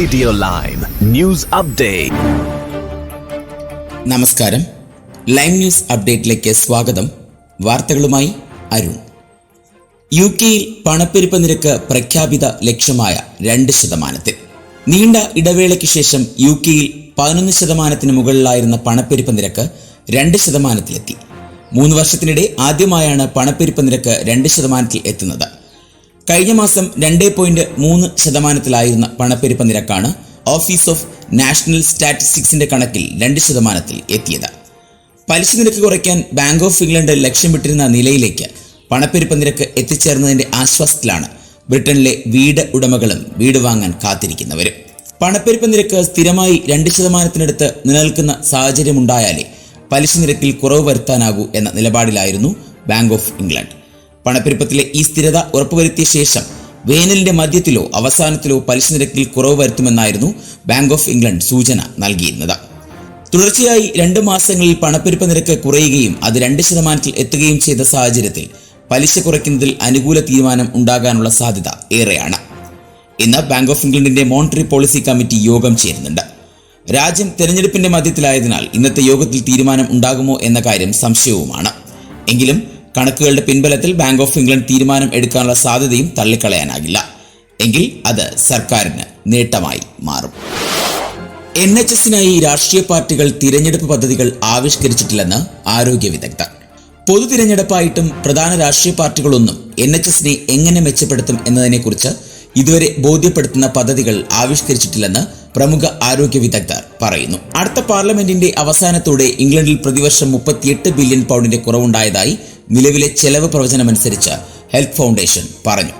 Radio lime news update നമസ്കാരം. Lime news അപ്ഡേറ്റിലേക്ക് സ്വാഗതം. വാർത്തകളുമായി അരുൺ. യു കെയിൽ പണപ്പെരുപ്പ നിരക്ക് പ്രഖ്യാപിത ലക്ഷ്യമായ രണ്ട് ശതമാനത്തിൽ. നീണ്ട ഇടവേളയ്ക്ക് ശേഷം യു കെയിൽ പതിനൊന്ന് ശതമാനത്തിന് മുകളിലായിരുന്ന പണപ്പെരുപ്പ നിരക്ക് രണ്ട് ശതമാനത്തിലെത്തി. മൂന്ന് വർഷത്തിനിടെ ആദ്യമായാണ് പണപ്പെരുപ്പ നിരക്ക് രണ്ട് ശതമാനത്തിൽ എത്തുന്നത്. കഴിഞ്ഞ മാസം രണ്ട് പോയിന്റ് മൂന്ന് ശതമാനത്തിലായിരുന്ന പണപ്പെരുപ്പ നിരക്കാണ് ഓഫീസ് ഓഫ് നാഷണൽ സ്റ്റാറ്റിസ്റ്റിക്സിന്റെ കണക്കിൽ രണ്ട് ശതമാനത്തിൽ എത്തിയത്. പലിശ നിരക്ക് കുറയ്ക്കാൻ ബാങ്ക് ഓഫ് ഇംഗ്ലണ്ട് ലക്ഷ്യമിട്ടിരുന്ന നിലയിലേക്ക് പണപ്പെരുപ്പ നിരക്ക് എത്തിച്ചേർന്നതിന്റെ ആശ്വാസത്തിലാണ് ബ്രിട്ടനിലെ വീട് ഉടമകളും വീട് വാങ്ങാൻ കാത്തിരിക്കുന്നവരും. പണപ്പെരുപ്പ നിരക്ക് സ്ഥിരമായി രണ്ട് ശതമാനത്തിനടുത്ത് നിലനിൽക്കുന്ന സാഹചര്യമുണ്ടായാലേ പലിശ നിരക്കിൽ കുറവ് വരുത്താനാകൂ എന്ന നിലപാടിലായിരുന്നു ബാങ്ക് ഓഫ് ഇംഗ്ലണ്ട് പണപ്പെരുപ്പത്തിലെ ഈ സ്ഥിരത ഉറപ്പുവരുത്തിയ ശേഷം വേനലിന്റെ മധ്യത്തിലോ അവസാനത്തിലോ പലിശ നിരക്കിൽ കുറവ് വരുത്തുമെന്നായിരുന്നു ബാങ്ക് ഓഫ് ഇംഗ്ലണ്ട് സൂചന നൽകിയിരുന്നത്. തുടർച്ചയായി രണ്ട് മാസങ്ങളിൽ പണപ്പെരുപ്പ നിരക്ക് കുറയുകയും അത് രണ്ട് ശതമാനത്തിൽ എത്തുകയും ചെയ്ത സാഹചര്യത്തിൽ പലിശ കുറയ്ക്കുന്നതിൽ അനുകൂല തീരുമാനം ഉണ്ടാകാനുള്ള സാധ്യത ഏറെയാണ്. ഇന്ന് ബാങ്ക് ഓഫ് ഇംഗ്ലണ്ടിന്റെ മോണിറ്ററി പോളിസി കമ്മിറ്റി യോഗം ചേരുന്നുണ്ട്. രാജ്യം തെരഞ്ഞെടുപ്പിന്റെ മധ്യത്തിലായതിനാൽ ഇന്നത്തെ യോഗത്തിൽ തീരുമാനം ഉണ്ടാകുമോ എന്ന കാര്യം സംശയവുമാണ്. എങ്കിലും കണക്കുകളുടെ പിൻബലത്തിൽ ബാങ്ക് ഓഫ് ഇംഗ്ലണ്ട് തീരുമാനം എടുക്കാനുള്ള സാധ്യതയും തള്ളിക്കളയാനാകില്ല. എങ്കിൽ അത് സർക്കാരിന് നേട്ടമായി മാറും. എൻ എച്ച് എസിനായി രാഷ്ട്രീയ പാർട്ടികൾ തിരഞ്ഞെടുപ്പ് പദ്ധതികൾ ആവിഷ്കരിച്ചിട്ടില്ലെന്ന് ആരോഗ്യ വിദഗ്ധർ. പൊതു തിരഞ്ഞെടുപ്പായിട്ടും പ്രധാന രാഷ്ട്രീയ പാർട്ടികളൊന്നും എൻ എച്ച് എസിനെ എങ്ങനെ മെച്ചപ്പെടുത്തും എന്നതിനെക്കുറിച്ച് ഇതുവരെ ബോധ്യപ്പെടുത്തുന്ന പദ്ധതികൾ ആവിഷ്കരിച്ചിട്ടില്ലെന്ന് പ്രമുഖ ആരോഗ്യ വിദഗ്ധർ പറയുന്നു. അടുത്ത പാർലമെന്റിന്റെ അവസാനത്തോടെ ഇംഗ്ലണ്ടിൽ പ്രതിവർഷം മുപ്പത്തിയെട്ട് ബില്യൺ പൗണ്ടിന്റെ കുറവുണ്ടായതായി നിലവിലെ ചെലവ് പ്രവചനമനുസരിച്ച് ഹെൽത്ത് ഫൗണ്ടേഷൻ പറഞ്ഞു.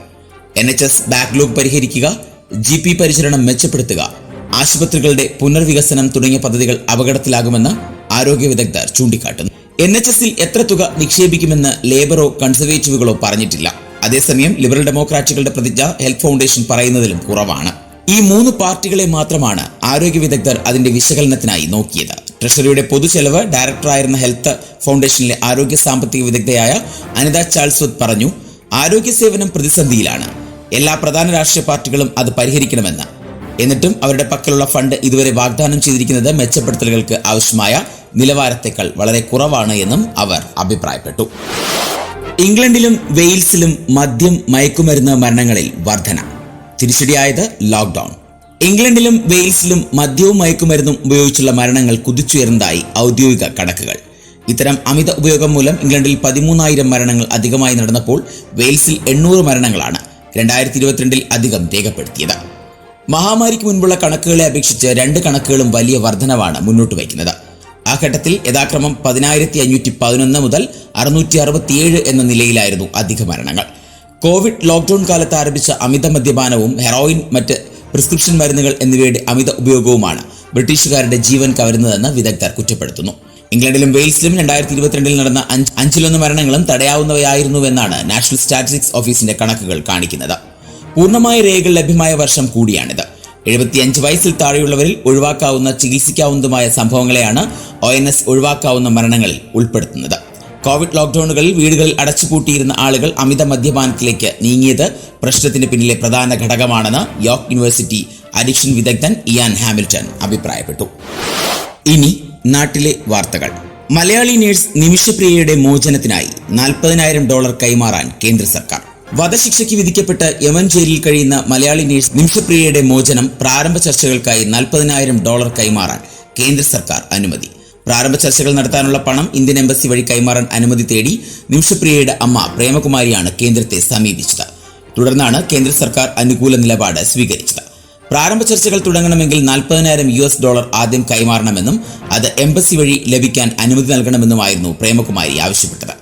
എൻ എച്ച് എസ് ബാക്ക്ലോഗ് പരിഹരിക്കുക ജി പി പരിചരണം മെച്ചപ്പെടുത്തുക ആശുപത്രികളുടെ പുനർവികസനം തുടങ്ങിയ പദ്ധതികൾ അപകടത്തിലാകുമെന്ന് ആരോഗ്യ വിദഗ്ധർ ചൂണ്ടിക്കാട്ടുന്നു. എൻ എച്ച് എസിൽ എത്ര തുക നിക്ഷേപിക്കുമെന്ന് ലേബറോ കൺസർവേറ്റീവുകളോ പറഞ്ഞിട്ടില്ല. അതേസമയം ലിബറൽ ഡെമോക്രാറ്റുകളുടെ പ്രതിജ്ഞ ഹെൽത്ത് ഫൗണ്ടേഷൻ പറയുന്നതിലും കുറവാണ്. ഈ മൂന്ന് പാർട്ടികളെ മാത്രമാണ് ആരോഗ്യ വിദഗ്ധർ അതിന്റെ വിശകലനത്തിനായി നോക്കിയത്. ട്രഷറിയുടെ പൊതുചെലവ് ഡയറക്ടറായിരുന്ന ഹെൽത്ത് ഫൗണ്ടേഷനിലെ ആരോഗ്യ സാമ്പത്തിക വിദഗ്ധയായ അനിത ചാൾസ്വത് പറഞ്ഞു ആരോഗ്യ സേവനം പ്രതിസന്ധിയിലാണ്. എല്ലാ പ്രധാന രാഷ്ട്രീയ പാർട്ടികളും അത് പരിഹരിക്കണമെന്ന്. എന്നിട്ടും അവരുടെ പക്കലുള്ള ഫണ്ട് ഇതുവരെ വാഗ്ദാനം ചെയ്തിരിക്കുന്നത് മെച്ചപ്പെടുത്തലുകൾക്ക് ആവശ്യമായ നിലവാരത്തേക്കാൾ വളരെ കുറവാണ് എന്നും അവർ അഭിപ്രായപ്പെട്ടു. ഇംഗ്ലണ്ടിലും വെയിൽസിലും മദ്യം മയക്കുമരുന്ന് മരണങ്ങളിൽ വർധന. തിരിച്ചടിയായത് ലോക്ക്ഡൌൺ ഇംഗ്ലണ്ടിലും വെയിൽസിലും മദ്യവും മയക്കുമരുന്നും ഉപയോഗിച്ചുള്ള മരണങ്ങൾ കുതിച്ചുയർന്നതായി ഔദ്യോഗിക കണക്കുകൾ. ഇത്തരം അമിത ഉപയോഗം മൂലം ഇംഗ്ലണ്ടിൽ പതിമൂന്നായിരം മരണങ്ങൾ അധികമായി നടന്നപ്പോൾ വെയിൽസിൽ എണ്ണൂറ് മരണങ്ങളാണ് രണ്ടായിരത്തി ഇരുപത്തിരണ്ടിൽ അധികം രേഖപ്പെടുത്തിയത്. മഹാമാരിക്ക് മുൻപുള്ള കണക്കുകളെ അപേക്ഷിച്ച് രണ്ട് കണക്കുകളും വലിയ വർധനവാണ് മുന്നോട്ട് വയ്ക്കുന്നത്. ആ ഘട്ടത്തിൽ യഥാക്രമം പതിനായിരത്തി അഞ്ഞൂറ്റി പതിനൊന്ന് മുതൽ അറുന്നൂറ്റി അറുപത്തിയേഴ് എന്ന നിലയിലായിരുന്നു അധിക മരണങ്ങൾ. കോവിഡ് ലോക്ക്ഡൌൺ കാലത്ത് ആരംഭിച്ച അമിത മദ്യപാനവും ഹെറോയിൻ മറ്റ് പ്രിസ്ക്രിപ്ഷൻ മരുന്നുകൾ എന്നിവയുടെ അമിത ഉപയോഗവുമാണ് ബ്രിട്ടീഷുകാരുടെ ജീവൻ കവരുന്നതെന്ന് വിദഗ്ധർ കുറ്റപ്പെടുത്തുന്നു. ഇംഗ്ലണ്ടിലും വെയിൽസിലും രണ്ടായിരത്തി ഇരുപത്തിരണ്ടിൽ നടന്ന അഞ്ച് അഞ്ചിലൊന്ന് മരണങ്ങളും തടയാവുന്നവയായിരുന്നുവെന്നാണ് നാഷണൽ സ്റ്റാറ്റിസ്റ്റിക്സ് ഓഫീസിന്റെ കണക്കുകൾ കാണിക്കുന്നത്. പൂർണമായ രേഖകൾ ലഭ്യമായ വർഷം കൂടിയാണിത്. എഴുപത്തിയഞ്ച് വയസ്സിൽ താഴെയുള്ളവരിൽ ഒഴിവാക്കാവുന്ന ചികിത്സിക്കാവുന്നതുമായ സംഭവങ്ങളെയാണ് ഒ ഒഴിവാക്കാവുന്ന മരണങ്ങളിൽ ഉൾപ്പെടുത്തുന്നത്. കോവിഡ് ലോക്ക്ഡൌണുകളിൽ വീടുകളിൽ അടച്ചുപൂട്ടിയിരുന്ന ആളുകൾ അമിത മദ്യപാനത്തിലേക്ക് നീങ്ങിയത് പ്രശ്നത്തിന് പിന്നിലെ പ്രധാന ഘടകമാണെന്ന് യോർക്ക് യൂണിവേഴ്സിറ്റി അഡിക്ഷൻ വിദഗ്ധൻ ഇയാൻ ഹാമിൽട്ടൺ അഭിപ്രായപ്പെട്ടു. ഇനി നാട്ടിലെ വാർത്തകൾ. മലയാളി നേഴ്സ് നിമിഷപ്രിയയുടെ മോചനത്തിനായി നാൽപ്പതിനായിരം ഡോളർ കൈമാറാൻ കേന്ദ്ര സർക്കാർ. വധശിക്ഷയ്ക്ക് വിധിക്കപ്പെട്ട് യമൻ ജയിലിൽ കഴിയുന്ന മലയാളി നേഴ്സ് നിമിഷപ്രിയയുടെ മോചനം പ്രാരംഭ ചർച്ചകൾക്കായി നാൽപ്പതിനായിരം ഡോളർ കൈമാറാൻ കേന്ദ്ര സർക്കാർ അനുമതി. പ്രാരംഭ ചർച്ചകൾ നടത്താനുള്ള പണം ഇന്ത്യൻ എംബസി വഴി കൈമാറാൻ അനുമതി തേടി നിമിഷപ്രിയയുടെ അമ്മ പ്രേമകുമാരിയാണ് കേന്ദ്രത്തെ സമീപിച്ചത്. തുടർന്നാണ് കേന്ദ്ര സർക്കാർ അനുകൂല നിലപാട് സ്വീകരിച്ചത്. പ്രാരംഭ ചർച്ചകൾ തുടങ്ങണമെങ്കിൽ നാൽപ്പതിനായിരം യു എസ് ഡോളർ ആദ്യം കൈമാറണമെന്നും അത് എംബസി വഴി ലഭിക്കാൻ അനുമതി നൽകണമെന്നുമായിരുന്നു പ്രേമകുമാരി ആവശ്യപ്പെട്ടത്.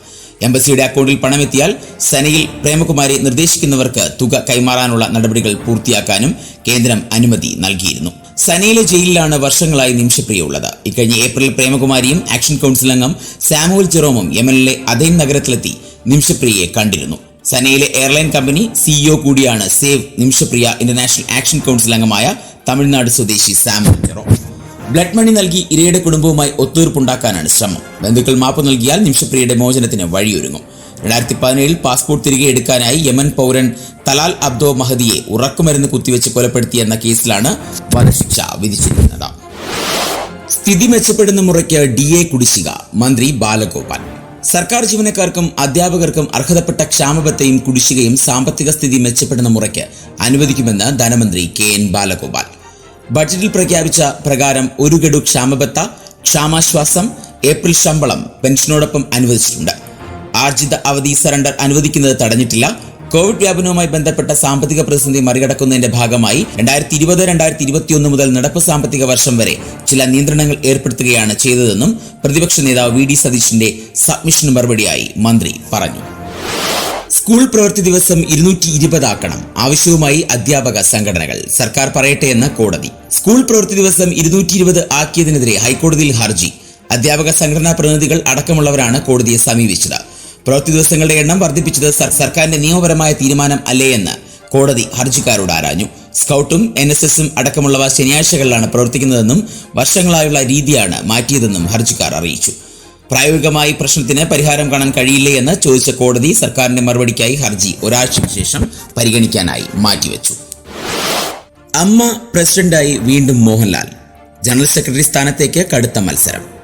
എംബസിയുടെ അക്കൗണ്ടിൽ പണമെത്തിയാൽ സെനയിൽ പ്രേമകുമാരി നിർദ്ദേശിക്കുന്നവർക്ക് തുക കൈമാറാനുള്ള നടപടികൾ പൂർത്തിയാക്കാനും കേന്ദ്രം അനുമതി നൽകിയിരുന്നു. സനയിലെ ജയിലിലാണ് വർഷങ്ങളായി നിമിഷപ്രിയ ഉള്ളത് ഇക്കഴിഞ്ഞ ഏപ്രിൽ പ്രേമകുമാരിയും ആക്ഷൻ കൗൺസിൽ അംഗം സാമുവൽ ജെറോമും യമനിലെ അതേ നഗരത്തിലെത്തി നിമിഷപ്രിയയെ കണ്ടിരുന്നു. സനയിലെ എയർലൈൻ കമ്പനി സിഇഒ കൂടിയാണ് save Nimishapriya international action council അംഗമായ തമിഴ്നാട് സ്വദേശി സാമുവൽ ജെറോം. ബ്ലഡ് മണി നൽകി ഇരയുടെ കുടുംബവുമായി ഒത്തുതീർപ്പുണ്ടാക്കാനാണ് ശ്രമം. ബന്ധുക്കൾ മാപ്പ് നൽകിയാൽ നിമിഷപ്രിയയുടെ മോചനത്തിന് വഴിയൊരുങ്ങും. രണ്ടായിരത്തി പതിനേഴിൽ പാസ്പോർട്ട് തിരികെ എടുക്കാനായി യമൻ പൗരൻ തലാൽ അബ്ദോ മഹദിയെ ഉറക്കുമരുന്ന് കുത്തിവെച്ച് കൊലപ്പെടുത്തിയെന്ന കേസിലാണ് വധശിക്ഷ വിധിച്ചിരിക്കുന്നത്. സ്ഥിതി മെച്ചപ്പെടുന്ന മുറയ്ക്ക് ഡി എ കുടിശ്ശിക മന്ത്രി ബാലഗോപാൽ. സർക്കാർ ജീവനക്കാർക്കും അധ്യാപകർക്കും അർഹതപ്പെട്ട ക്ഷാമബത്തെയും കുടിശ്ശികയും സാമ്പത്തിക സ്ഥിതി മെച്ചപ്പെടുന്ന മുറയ്ക്ക് അനുവദിക്കുമെന്ന് ധനമന്ത്രി കെ എൻ ബാലഗോപാൽ. ബജറ്റിൽ പ്രഖ്യാപിച്ച പ്രകാരം ഒരു ഗഡു ക്ഷാമബത്ത ക്ഷാമാശ്വാസം ഏപ്രിൽ ശമ്പളം പെൻഷനോടൊപ്പം അനുവദിച്ചിട്ടുണ്ട്. ആർജിത അവധി സറണ്ടർ അനുവദിക്കുന്നത് തടഞ്ഞിട്ടില്ല. കോവിഡ് വ്യാപനവുമായി ബന്ധപ്പെട്ട സാമ്പത്തിക പ്രതിസന്ധി മറികടക്കുന്നതിന്റെ ഭാഗമായി രണ്ടായിരത്തി ഇരുപത് രണ്ടായിരത്തി ഇരുപത്തിയൊന്ന് മുതൽ നടപ്പ് സാമ്പത്തിക വർഷം വരെ ചില നിയന്ത്രണങ്ങൾ ഏർപ്പെടുത്തുകയാണ് ചെയ്തതെന്നും പ്രതിപക്ഷ നേതാവ് വി ഡി സതീഷിന്റെ സബ്മിഷന് മറുപടിയായി മന്ത്രി പറഞ്ഞു. സ്കൂൾ പ്രവൃത്തി ദിവസം ഇരുന്നൂറ്റി ഇരുപതാക്കണം ആവശ്യവുമായി അധ്യാപക സംഘടനകൾ. സർക്കാർ പറയട്ടെ എന്ന് കോടതി. സ്കൂൾ പ്രവൃത്തി ദിവസം ഇരുന്നൂറ്റി ഇരുപത് ആക്കിയതിനെതിരെ ഹൈക്കോടതിയിൽ ഹർജി. അധ്യാപക സംഘടനാ പ്രതിനിധികൾ അടക്കമുള്ളവരാണ് കോടതിയെ സമീപിച്ചത്. പ്രവൃത്തി ദിവസങ്ങളുടെ എണ്ണം വർദ്ധിപ്പിച്ചത് സർക്കാരിന്റെ നിയമപരമായ തീരുമാനം അല്ലേ എന്ന് കോടതി ഹർജിക്കാരോട് ആരാഞ്ഞു. സ്കൗട്ടും എൻ എസ് എസും അടക്കമുള്ളവ ശനിയാഴ്ചകളിലാണ് പ്രവർത്തിക്കുന്നതെന്നും വർഷങ്ങളായുള്ള രീതിയാണ് മാറ്റിയതെന്നും ഹർജിക്കാർ അറിയിച്ചു. പ്രായോഗികമായി പ്രശ്നത്തിന് പരിഹാരം കാണാൻ കഴിയില്ലേ എന്ന് ചോദിച്ച കോടതി സർക്കാരിന്റെ മറുപടിക്കായി ഹർജി ഒരാഴ്ചയ്ക്ക് ശേഷം പരിഗണിക്കാനായി മാറ്റിവെച്ചു. അമ്മ പ്രസിഡന്റായി വീണ്ടും മോഹൻലാൽ. ജനറൽ സെക്രട്ടറി സ്ഥാനത്തേക്ക് കടുത്ത മത്സരം.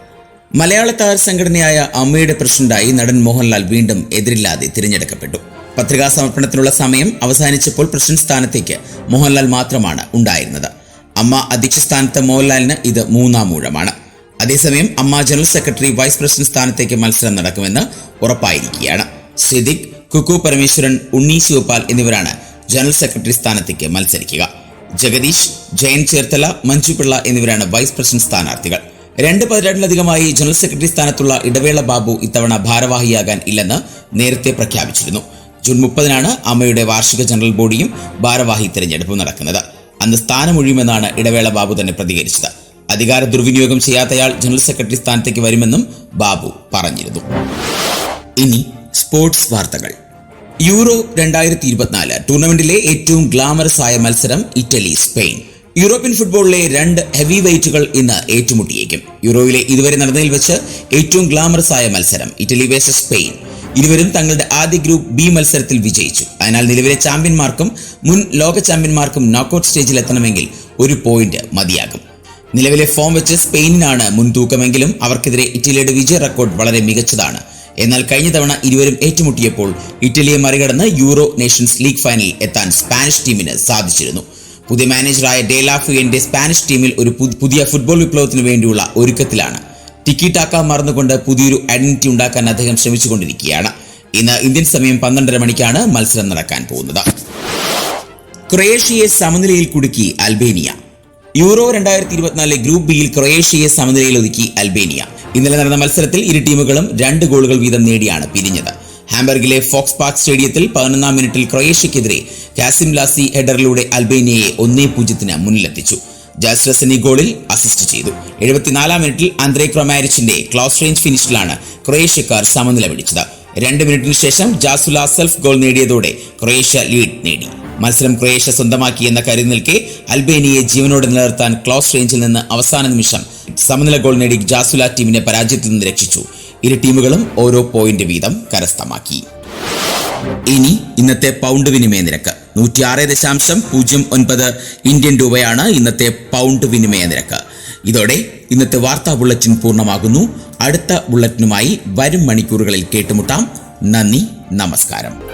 മലയാള താര സംഘടനയായ അമ്മയുടെ പ്രസിഡന്റായി നടൻ മോഹൻലാൽ വീണ്ടും എതിരില്ലാതെ തിരഞ്ഞെടുക്കപ്പെട്ടു. പത്രികാ സമർപ്പണത്തിനുള്ള സമയം അവസാനിച്ചപ്പോൾ പ്രസിഡന്റ് സ്ഥാനത്തേക്ക് മോഹൻലാൽ മാത്രമാണ് ഉണ്ടായിരുന്നത്. അമ്മ അധ്യക്ഷ സ്ഥാനത്ത് മോഹൻലാലിന് ഇത് മൂന്നാം ഊഴമാണ്. അതേസമയം അമ്മ ജനറൽ സെക്രട്ടറി വൈസ് പ്രസിഡന്റ് സ്ഥാനത്തേക്ക് മത്സരം നടക്കുമെന്ന് ഉറപ്പായിരിക്കുകയാണ്. സിദിഖ് കുക്കു പരമേശ്വരൻ ഉണ്ണി ശിവപാൽ എന്നിവരാണ് ജനറൽ സെക്രട്ടറി സ്ഥാനത്തേക്ക് മത്സരിക്കുക. ജഗദീഷ് ജയൻ ചേർത്തല മഞ്ജു പിള്ള എന്നിവരാണ് വൈസ് പ്രസിഡന്റ് സ്ഥാനാർത്ഥികൾ. രണ്ട് പതിറ്റാണ്ടിലധികമായി ജനറൽ സെക്രട്ടറി സ്ഥാനത്തുള്ള ഇടവേള ബാബു ഇത്തവണ ഭാരവാഹിയാകാൻ ഇല്ലെന്ന് നേരത്തെ പ്രഖ്യാപിച്ചിരുന്നു. ജൂൺ മുപ്പതിനാണ് അമ്മയുടെ വാർഷിക ജനറൽ ബോഡിയും ഭാരവാഹി തിരഞ്ഞെടുപ്പും നടക്കുന്നത്. അന്ന് സ്ഥാനമൊഴിയുമെന്നാണ് ഇടവേള ബാബു തന്നെ പ്രതികരിച്ചത്. അധികാര ദുർവിനിയോഗം ചെയ്യാത്തയാൾ ജനറൽ സെക്രട്ടറി സ്ഥാനത്തേക്ക് വരുമെന്നും ബാബു പറഞ്ഞിരുന്നു. ഇനി സ്പോർട്സ് വാർത്തകൾ. യൂറോ രണ്ടായിരത്തി ഇരുപത്തിനാല് ടൂർണമെന്റിലെ ഏറ്റവും ഗ്ലാമറസ് ആയ മത്സരം ഇറ്റലി സ്പെയിൻ. യൂറോപ്യൻ ഫുട്ബോളിലെ രണ്ട് ഹെവി വെയിറ്റുകൾ ഇന്ന് ഏറ്റുമുട്ടിയേക്കും. യൂറോയിലെ ഇതുവരെ നടന്നതിൽ വെച്ച് ഏറ്റവും ഗ്ലാമറസ് ആയ മത്സരം ഇറ്റലി വേഴ്സസ് സ്പെയിൻ. ഇരുവരും തങ്ങളുടെ ആദ്യ ഗ്രൂപ്പ് ബി മത്സരത്തിൽ വിജയിച്ചു. അതിനാൽ നിലവിലെ ചാമ്പ്യന്മാർക്കും മുൻ ലോക ചാമ്പ്യന്മാർക്കും നോക്കൌട്ട് സ്റ്റേജിൽ എത്തണമെങ്കിൽ ഒരു പോയിന്റ് മതിയാകും. നിലവിലെ ഫോം വെച്ച് സ്പെയിനിനാണ് മുൻതൂക്കമെങ്കിലും അവർക്കെതിരെ ഇറ്റലിയുടെ വിജയ റെക്കോർഡ് വളരെ മികച്ചതാണ്. എന്നാൽ കഴിഞ്ഞ തവണ ഇരുവരും ഏറ്റുമുട്ടിയപ്പോൾ ഇറ്റലിയെ മറികടന്ന് യൂറോ നേഷൻസ് ലീഗ് ഫൈനലിൽ എത്താൻ സ്പാനിഷ് ടീമിന് സാധിച്ചിരുന്നു. പുതിയ മാനേജറായ ഡേലാഫുയന്റെ സ്പാനിഷ് ടീമിൽ ഒരു പുതിയ ഫുട്ബോൾ വിപ്ലവത്തിന് വേണ്ടിയുള്ള ഒരുക്കത്തിലാണ്. ടിക്കി ടാക്ക മറന്നുകൊണ്ട് പുതിയൊരു ഐഡന്റിറ്റി ഉണ്ടാക്കാൻ അദ്ദേഹം ശ്രമിച്ചുകൊണ്ടിരിക്കുകയാണ്. ഇന്ന് ഇന്ത്യൻ സമയം പന്ത്രണ്ടര മണിക്കാണ് മത്സരം നടക്കാൻ പോകുന്നത്. ക്രൊയേഷ്യയെ സമനിലയിൽ കുടുക്കി അൽബേനിയ. യൂറോ രണ്ടായിരത്തി ഇരുപത്തിനാലിലെ ഗ്രൂപ്പ് ബിയിൽ ക്രൊയേഷ്യയെ സമനിലയിൽ ഒതുക്കി അൽബേനിയ. ഇന്നലെ നടന്ന മത്സരത്തിൽ ഇരു ടീമുകളും രണ്ട് ഗോളുകൾ വീതം നേടിയാണ് പിരിഞ്ഞത്. ഹാംബർഗിലെ ഫോക്സ് പാർക്ക് സ്റ്റേഡിയത്തിൽ പതിനൊന്നാം മിനിറ്റിൽ ക്രൊയേഷ്യക്കെതിരെ കാസിം ലാസി ഹെഡറിലൂടെ അൽബേനിയയെ ഒന്നേ പൂജ്യത്തിന് മുന്നിലെത്തിച്ചു. ജാസ്ലസനി ഗോളിൽ അസിസ്റ്റ് ചെയ്തു. എഴുപത്തിനാലാം മിനിറ്റിൽ ആന്ത്രേ ക്രൊമാരിച്ചിന്റെ ക്ലോസ് റേഞ്ച് ഫിനിഷിലാണ് ക്രൊയേഷ്യക്കാർ സമനില പിടിച്ചത്. രണ്ട് മിനിറ്റിന് ശേഷം ജാസുല സെൽഫ് ഗോൾ നേടിയതോടെ ക്രൊയേഷ്യ ലീഡ് നേടി. മത്സരം ക്രൊയേഷ്യ സ്വന്തമാക്കി എന്ന കരുതി നിൽക്കെ അൽബേനിയെ ജീവനോട് നിലനിർത്താൻ ക്ലോസ് റേഞ്ചിൽ നിന്ന് അവസാന നിമിഷം സമനില ഗോൾ നേടി ജാസുല ടീമിനെ പരാജയത്തിൽ നിന്ന് രക്ഷിച്ചു. ഇരു ടീമുകളും ഓരോ പോയിന്റ് വീതം കരസ്ഥമാക്കി. ഇനി ഇന്നത്തെ പൗണ്ട് വിനിമയ നിരക്ക് നൂറ്റിയാറ് ദശാംശം പൂജ്യം ഒൻപത് ഇന്ത്യൻ രൂപയാണ് ഇന്നത്തെ പൗണ്ട് വിനിമയ നിരക്ക്. ഇതോടെ ഇന്നത്തെ വാർത്താ ബുള്ളറ്റിൻ പൂർണമാകുന്നു. അടുത്ത ബുള്ളറ്റിനുമായി വരും മണിക്കൂറുകളിൽ കേട്ടുമുട്ടാം. നന്ദി നമസ്കാരം.